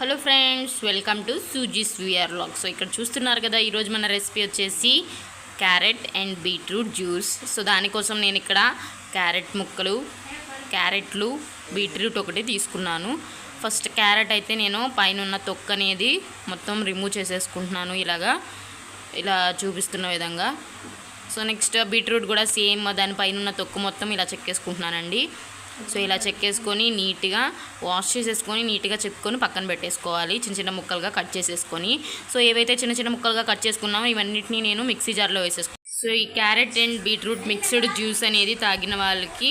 Hello friends welcome to Suzy's vlog. So ఇక్కడ చూస్తున్నారు కదా ఈరోజు మన రెసిపీ వచ్చేసి carrot and beetroot juice. So దానికోసం నేను ఇక్కడ క్యారెట్ ముక్కలు క్యారెట్లు బీట్రూట్ ఒకటి తీసుకున్నాను. ఫస్ట్ క్యారెట్ అయితే నేను పైన ఉన్న తొక్క అనేది మొత్తం రిమూవ్ చేసేసుకుంటున్నాను. ఇలాగా ఇలా చూపిస్తున్న విధంగా. సో నెక్స్ట్ బీట్రూట్ కూడా సేమ్ దానిపైన ఉన్న తొక్కు మొత్తం ఇలా చెక్కేసుకుంటున్నానండి. సో ఇలా చెక్కేసుకొని నీట్గా వాష్ చేసేసుకొని నీట్గా చెప్పుకొని పక్కన పెట్టేసుకోవాలి. చిన్న చిన్న ముక్కలుగా కట్ చేసేసుకొని. సో ఏవైతే చిన్న చిన్న ముక్కలుగా కట్ చేసుకున్నామో ఇవన్నిటిని నేను మిక్సీ జార్లో వేసేసుకున్నాను సో ఈ carrot and beetroot mixed juice అనేది తాగిన వాళ్ళకి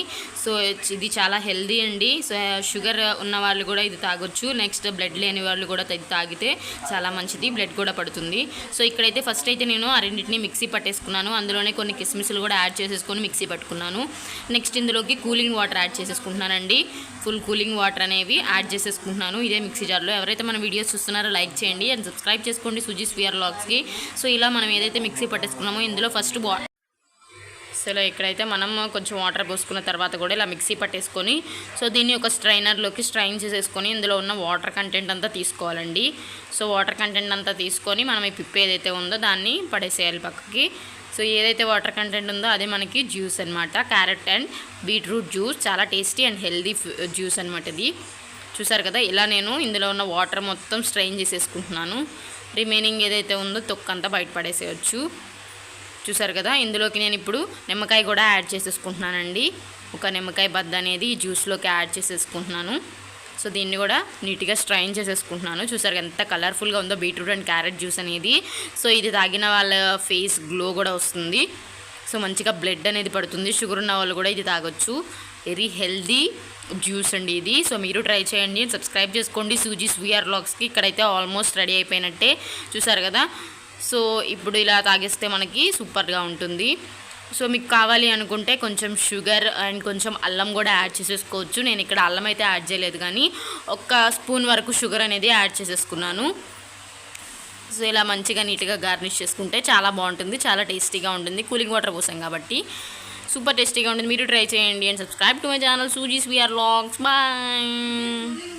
సో ఇది చాలా హెల్దీ అండి. సో షుగర్ ఉన్న వాళ్ళు కూడా ఇది తాగొచ్చు. నెక్స్ట్ బ్లడ్ లేని వాళ్ళు కూడా ఇది తాగితే చాలా మంచిది. బ్లడ్ కూడా పడుతుంది. సో ఇక్కడైతే ఫస్ట్ అయితే నేను ఆ రెండింటిని మిక్సీ పట్టేసుకున్నాను. అందులోనే కొన్ని కిస్మిస్లు కూడా యాడ్ చేసేసుకొని మిక్సీ పట్టుకున్నాను. నెక్స్ట్ ఇందులోకి కూలింగ్ వాటర్ యాడ్ చేసేసుకుంటున్నానండి. ఫుల్ కూలింగ్ వాటర్ అనేవి యాడ్ చేసేసుకుంటున్నాను ఇదే మిక్సీ జార్లో. ఎవరైతే మన వీడియోస్ చూస్తున్నారో లైక్ చేయండి. అండ్ సబ్స్క్రైబ్ చేసుకోండి సుజీస్ విఆర్ లాగ్స్కి. సో ఇలా మనం ఏదైతే మిక్సీ పట్టేసుకున్నామో ఇందులో ఫస్ట్ సో ఇక్కడైతే మనం కొంచెం వాటర్ పోసుకున్న తర్వాత కూడా ఇలా మిక్సీ పట్టేసుకొని సో దీన్ని ఒక స్ట్రైనర్లోకి స్ట్రైన్ చేసేసుకొని ఇందులో ఉన్న వాటర్ కంటెంట్ అంతా తీసుకోవాలండి. సో వాటర్ కంటెంట్ అంతా తీసుకొని మనం ఈ పిప్పు ఏదైతే ఉందో దాన్ని పడేసేయాలి పక్కకి. సో ఏదైతే వాటర్ కంటెంట్ ఉందో అదే మనకి జ్యూస్ అనమాట క్యారెట్ అండ్ బీట్రూట్ జ్యూస్ చాలా టేస్టీ అండ్ హెల్దీ జ్యూస్ అనమాట ఇది. చూసారు కదా ఇలా నేను ఇందులో ఉన్న వాటర్ మొత్తం స్ట్రెయిన్ చేసేసుకుంటున్నాను. రిమైనింగ్ ఏదైతే ఉందో తొక్కంతా బయట పడేసేయచ్చు. చూసారు కదా ఇందులోకి నేను ఇప్పుడు నిమ్మకాయ కూడా యాడ్ చేసేసుకుంటున్నానండి. ఒక నిమ్మకాయ బద్ద అనేది ఈ జ్యూస్లోకి యాడ్ చేసేసుకుంటున్నాను. సో దీన్ని కూడా నీట్గా స్ట్రైన్ చేసేసుకుంటున్నాను. చూసారు ఎంత కలర్ఫుల్గా ఉందో బీట్రూట్ అండ్ క్యారెట్ జ్యూస్ అనేది. సో ఇది తాగిన వాళ్ళ ఫేస్ గ్లో కూడా వస్తుంది. సో మంచిగా బ్లడ్ అనేది పడుతుంది. షుగర్ ఉన్న వాళ్ళు కూడా ఇది తాగొచ్చు. వెరీ హెల్దీ జ్యూస్ అండి ఇది. సో మీరు ట్రై చేయండి. సబ్స్క్రైబ్ చేసుకోండి. సూజీస్ వీఆర్ లాగ్స్కి ఇక్కడైతే ఆల్మోస్ట్ రెడీ అయిపోయినట్టే. చూసారు కదా సో ఇప్పుడు ఇలా తాగేస్తే మనకి సూపర్గా ఉంటుంది. సో మీకు కావాలి అనుకుంటే కొంచెం షుగర్ అండ్ కొంచెం అల్లం కూడా యాడ్ చేసేసుకోవచ్చు. నేను ఇక్కడ అల్లం అయితే యాడ్ చేయలేదు కానీ ఒక స్పూన్ వరకు షుగర్ అనేది యాడ్ చేసేసుకున్నాను. సో ఇలా మంచిగా నీట్గా గార్నిష్ చేసుకుంటే చాలా బాగుంటుంది చాలా టేస్టీగా ఉంటుంది. కూలింగ్ వాటర్ పోసాం కాబట్టి సూపర్ టేస్టీగా ఉంటుంది. మీరు ట్రై చేయండి and subscribe to my channel Suzy's vlogs. Bye.